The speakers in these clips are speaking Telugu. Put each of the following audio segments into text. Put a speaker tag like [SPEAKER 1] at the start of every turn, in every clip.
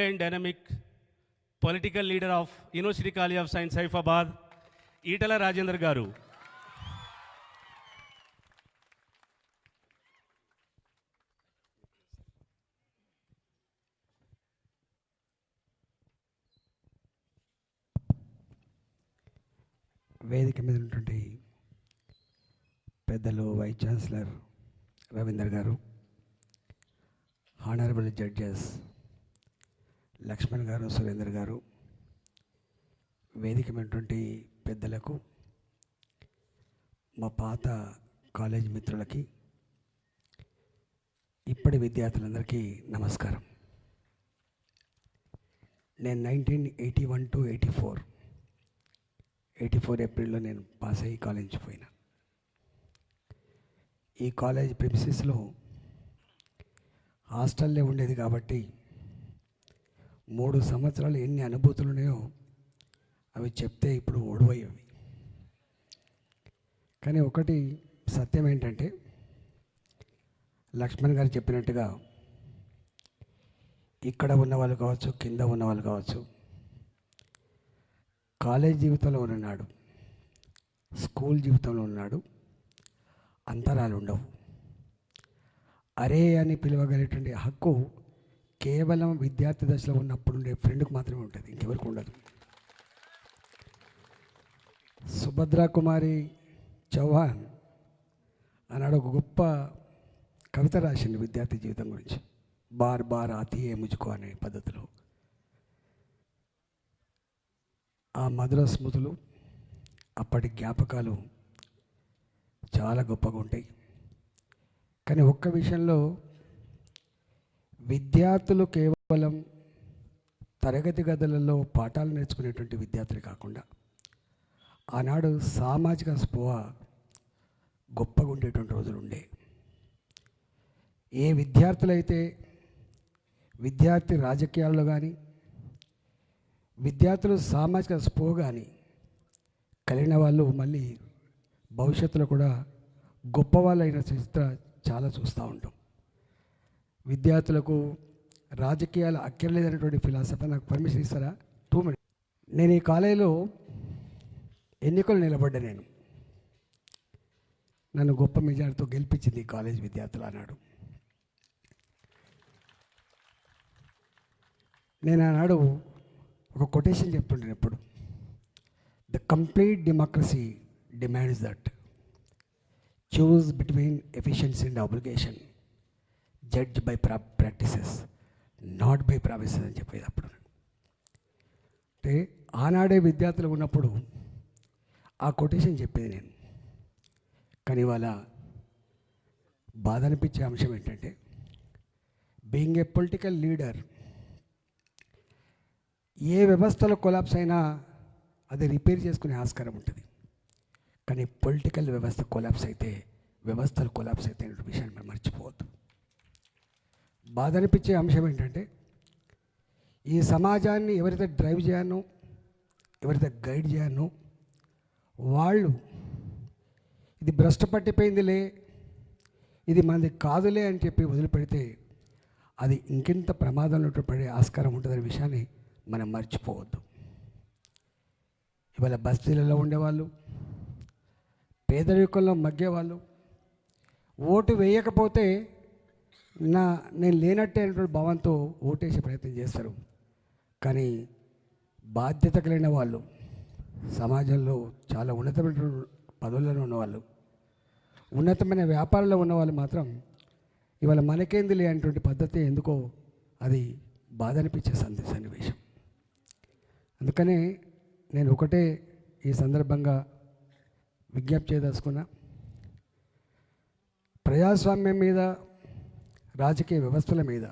[SPEAKER 1] and dynamic political leader of University College of Science, Saifabad, Itala Rajendra Garu.
[SPEAKER 2] వేదిక మీద ఉన్నటువంటి పెద్దలు వైస్ ఛాన్సలర్ రవీందర్ గారు హానరబుల్ జడ్జెస్ లక్ష్మణ్ గారు సురేందర్ గారు వేదికమైనటువంటి పెద్దలకు మా పాత కాలేజ్ మిత్రులకి ఇప్పటి విద్యార్థులందరికీ నమస్కారం. నేను nineteen eighty one to eighty four eighty four ఏప్రిల్లో నేను పాస్ అయ్యి కాలేజ్ పోయినా. ఈ కాలేజ్ ప్రిమిసెస్లో హాస్టల్లో ఉండేది కాబట్టి మూడు సంవత్సరాలు ఎన్ని అనుభూతులు ఉన్నాయో అవి చెప్తే ఇప్పుడు ఓడిపోయేవి కానీ ఒకటి సత్యం ఏంటంటే లక్ష్మణ్ గారు చెప్పినట్టుగా ఇక్కడ ఉన్న వాళ్ళు కావచ్చు కింద ఉన్న వాళ్ళు కావచ్చు కాలేజ్ జీవితంలో ఉన్నాడు స్కూల్ జీవితంలో ఉన్నాడు అంతరాలు ఉండవు. అరే అని పిలవగలిగేటువంటి హక్కు కేవలం విద్యార్థి దశలో ఉన్నప్పుడు ఉండే ఫ్రెండ్కి మాత్రమే ఉంటుంది ఇంకెవరికి ఉండదు. సుభద్రా కుమారి చౌహాన్ అన్నాడు ఒక గొప్ప కవిత రాసింది విద్యార్థి జీవితం గురించి. బార్ బార్ ఆతియే ముజుకో అనే పద్ధతిలో. ఆ మధుర స్మృతులు అప్పటి జ్ఞాపకాలు చాలా గొప్పగా ఉంటాయి. కానీ ఒక్క విషయంలో విద్యార్థులు కేవలం తరగతి గదులలో పాఠాలు నేర్చుకునేటువంటి విద్యార్థులు కాకుండా ఆనాడు సామాజిక స్పృహ గొప్పగా ఉండేటువంటి రోజులు ఉండే. ఏ విద్యార్థులైతే విద్యార్థి రాజకీయాల్లో కానీ విద్యార్థులు సామాజిక స్పృహ కానీ కలిగిన వాళ్ళు మళ్ళీ భవిష్యత్తులో కూడా గొప్పవాళ్ళైన చరిత్ర చాలా చూస్తూ ఉంటాం. విద్యార్థులకు రాజకీయాలు అక్కర్లేదనేటువంటి ఫిలాసఫీ నాకు పర్మిషన్ ఇస్తారా? టూ మినిట్ నేను ఈ కాలేజీలో ఎన్నికలు నిలబడ్డా నేను. నన్ను గొప్ప మెజార్టీతో గెలిపించింది ఈ కాలేజ్ విద్యార్థులు అన్నాడు నేను ఆనాడు ఒక కొటేషన్ చెప్తుంటాను ఎప్పుడు. The complete democracy demands that choose between efficiency and obligation judge by ప్రా ప్రాక్టీసెస్ నాట్ బై ప్రామిసెస్ అని చెప్పేది అప్పుడు. అంటే ఆనాడే విద్యార్థులు ఉన్నప్పుడు ఆ కొటేషన్ చెప్పేది నేను. కానీ ఇవాళ బాధ అనిపించే అంశం ఏంటంటే బీయింగ్ ఏ పొలిటికల్ లీడర్ ఏ వ్యవస్థలో కొలాప్స్ అయినా అది రిపేర్ చేసుకునే ఆస్కారం ఉంటుంది. కానీ పొలిటికల్ వ్యవస్థ కొలాప్స్ అయితే వ్యవస్థలు కొలాప్స్ అయితే విషయాన్ని మనం మర్చిపోవద్దు. బాధ అనిపించే అంశం ఏంటంటే ఈ సమాజాన్ని ఎవరైతే డ్రైవ్ చేయను ఎవరైతే గైడ్ చేయను వాళ్ళు ఇది భ్రష్ట పట్టిపోయిందిలే ఇది మనది కాదులే అని చెప్పి వదిలిపెడితే అది ఇంకెంత ప్రమాదంలో పడే ఆస్కారం ఉంటుందనే విషయాన్ని మనం మర్చిపోవద్దు. ఇవాళ బస్తీలలో ఉండేవాళ్ళు పేదరికంలో మగ్గేవాళ్ళు ఓటు వేయకపోతే నా నేను లేనట్టే భావంతో ఓటేసే ప్రయత్నం చేస్తారు. కానీ బాధ్యత కలిగిన వాళ్ళు సమాజంలో చాలా ఉన్నతమైన పదవుల్లో ఉన్నవాళ్ళు ఉన్నతమైన వ్యాపారంలో ఉన్నవాళ్ళు మాత్రం ఇవాళ మనకేంది లేనటువంటి పద్ధతి ఎందుకో అది బాధ అనిపించే సందే సన్నివేశం. అందుకనే నేను ఒకటే ఈ సందర్భంగా విజ్ఞప్తి చేయదలుచుకున్నా. ప్రజాస్వామ్యం మీద రాజకీయ వ్యవస్థల మీద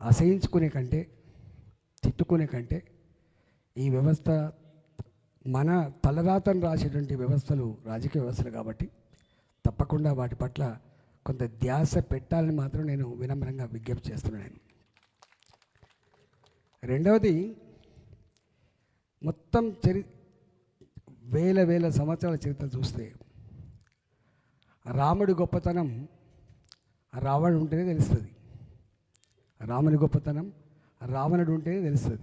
[SPEAKER 2] అసహించుకునే కంటే తిట్టుకునే కంటే ఈ వ్యవస్థ మన తలరాతను రాసేటువంటి వ్యవస్థలు రాజకీయ వ్యవస్థలు కాబట్టి తప్పకుండా వాటి పట్ల కొంత ధ్యాస పెట్టాలని మాత్రం నేను వినమ్రంగా విజ్ఞప్తి చేస్తున్నాను. రెండవది మొత్తం చరి వేల వేల సంవత్సరాల చరిత్ర చూస్తే రాముడి గొప్పతనం రావణుడు ఉంటేనే తెలుస్తుంది. రాముని గొప్పతనం రావణుడు ఉంటేనే తెలుస్తుంది.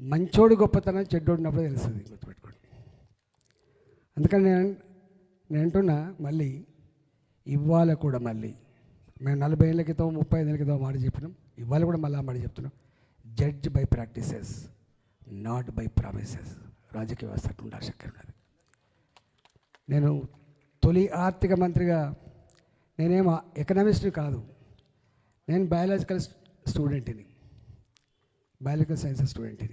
[SPEAKER 2] మంచోడు గొప్పతనం చెడ్డోడు ఉన్నప్పుడే తెలుస్తుంది. గుర్తుపెట్టుకోండి. అందుకని నేను నేను అంటున్నా మళ్ళీ ఇవాళ కూడా మళ్ళీ. మేము నలభై ఏళ్ళ క్రితం ముప్పై ఐదు ఏళ్ళ క్రితం మాట చెప్పినాం. ఇవాళ కూడా మళ్ళీ ఆ మాట చెప్తున్నాం. Judge by practices not by promises రాజకీయ వ్యవస్థ అట్లా ఉండాలి. ఉన్నది నేను తొలి ఆర్థిక మంత్రిగా నేనేం ఎకనామిస్ట్ని కాదు. నేను బయాలజికల్ స్టూడెంట్ని. బయాలజికల్ సైన్సెస్ స్టూడెంట్ని.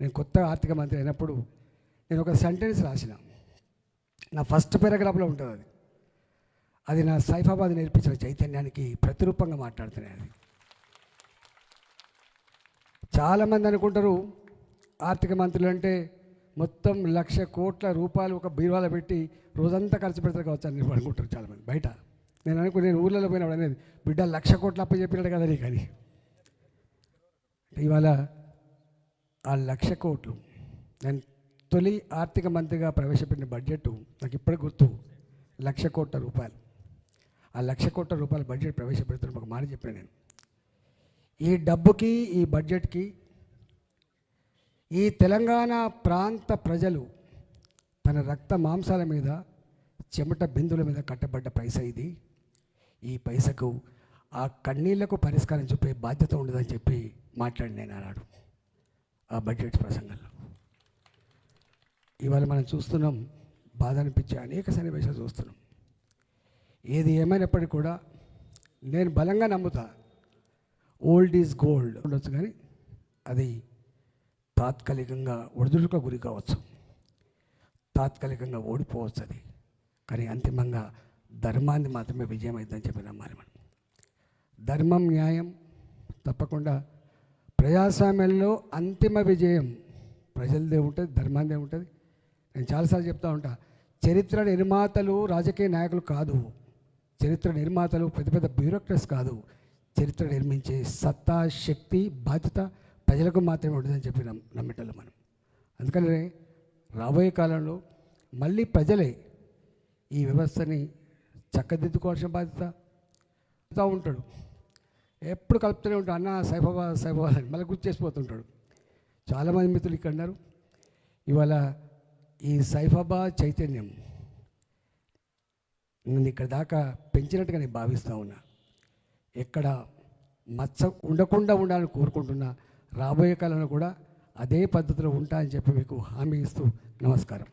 [SPEAKER 2] నేను కొత్త ఆర్థిక మంత్రి అయినప్పుడు నేను ఒక సెంటెన్స్ రాసిన. నా ఫస్ట్ పారాగ్రాఫ్లో ఉంటుంది అది. అది నా సైఫాబాద్ నేర్పించిన చైతన్యానికి ప్రతిరూపంగా మాట్లాడుతున్నాయి అది. చాలామంది అనుకుంటారు ఆర్థిక మంత్రులు అంటే మొత్తం లక్ష కోట్ల రూపాయలు ఒక బీరువాలో పెట్టి రోజంతా ఖర్చు పెడతారు కావచ్చు అని అనుకుంటారు చాలామంది. బయట నేను అనుకో నేను ఊళ్ళలో పోయినప్పుడు అనేది బిడ్డ లక్ష కోట్లు అప్ప చెప్పినాడు కదా నీకు అని. ఇవాళ ఆ లక్ష కోట్లు నేను తొలి ఆర్థిక మంత్రిగా ప్రవేశపెట్టిన బడ్జెట్ నాకు ఇప్పుడు గుర్తు లక్ష కోట్ల రూపాయలు. ఆ లక్ష కోట్ల రూపాయల బడ్జెట్ ప్రవేశపెడుతున్న ఒక మాట చెప్పాను నేను. ఈ డబ్బుకి ఈ బడ్జెట్కి ఈ తెలంగాణ ప్రాంత ప్రజలు తన రక్త మాంసాల మీద చెమట బిందుల మీద కట్టబడ్డ పైస ఇది. ఈ పైసకు ఆ కన్నీళ్ళకు పరిష్కారం చెప్పే బాధ్యత ఉండదని చెప్పి మాట్లాడి నేను అన్నాడు ఆ బడ్జెట్ ప్రసంగంలో. ఇవాళ మనం చూస్తున్నాం బాధ అనిపించే అనేక సన్నివేశాలు చూస్తున్నాం. ఏది ఏమైనప్పటికీ కూడా నేను బలంగా నమ్ముతా ఓల్డ్ ఈజ్ గోల్డ్ ఉండొచ్చు కానీ అది తాత్కాలికంగా ఒడిదుడుకు గురి కావచ్చు. తాత్కాలికంగా ఓడిపోవచ్చు అది. కానీ అంతిమంగా ధర్మాన్ని మాత్రమే విజయం అవుతుందని చెప్పి నమ్మాలి మనం. ధర్మం న్యాయం తప్పకుండా. ప్రజాస్వామ్యంలో అంతిమ విజయం ప్రజలదే ఉంటుంది ధర్మాందే ఉంటుంది. నేను చాలాసార్లు చెప్తా ఉంటా చరిత్ర నిర్మాతలు రాజకీయ నాయకులు కాదు. చరిత్ర నిర్మాతలు పెద్ద పెద్ద బ్యూరోక్రట్స్ కాదు. చరిత్ర నిర్మించే సత్తా శక్తి బాధ్యత ప్రజలకు మాత్రమే ఉంటుందని చెప్పి నమ్ మనం. అందుకని రాబోయే కాలంలో మళ్ళీ ప్రజలే ఈ వ్యవస్థని చక్కదిద్దుకోవాల్సిన బాధ్యత ఉంటాడు. ఎప్పుడు కలుపుతూనే ఉంటాడు. అన్న సైఫాబాద్ సైఫాబాద్ అని మళ్ళీ గుర్తు చేసిపోతుంటాడు చాలామంది మిత్రులు ఇక్కడ అన్నారు ఇవాళ ఈ సైఫాబాద్ చైతన్యం నన్ను ఇక్కడ దాకా పెంచినట్టుగా నేను భావిస్తూ ఉన్నా. ఎక్కడ మచ్చ ఉండకుండా ఉండాలని కోరుకుంటున్నా రాబోయే కాలంలో కూడా అదే పద్ధతిలో ఉంటా అని చెప్పి మీకు హామీ ఇస్తూ నమస్కారం.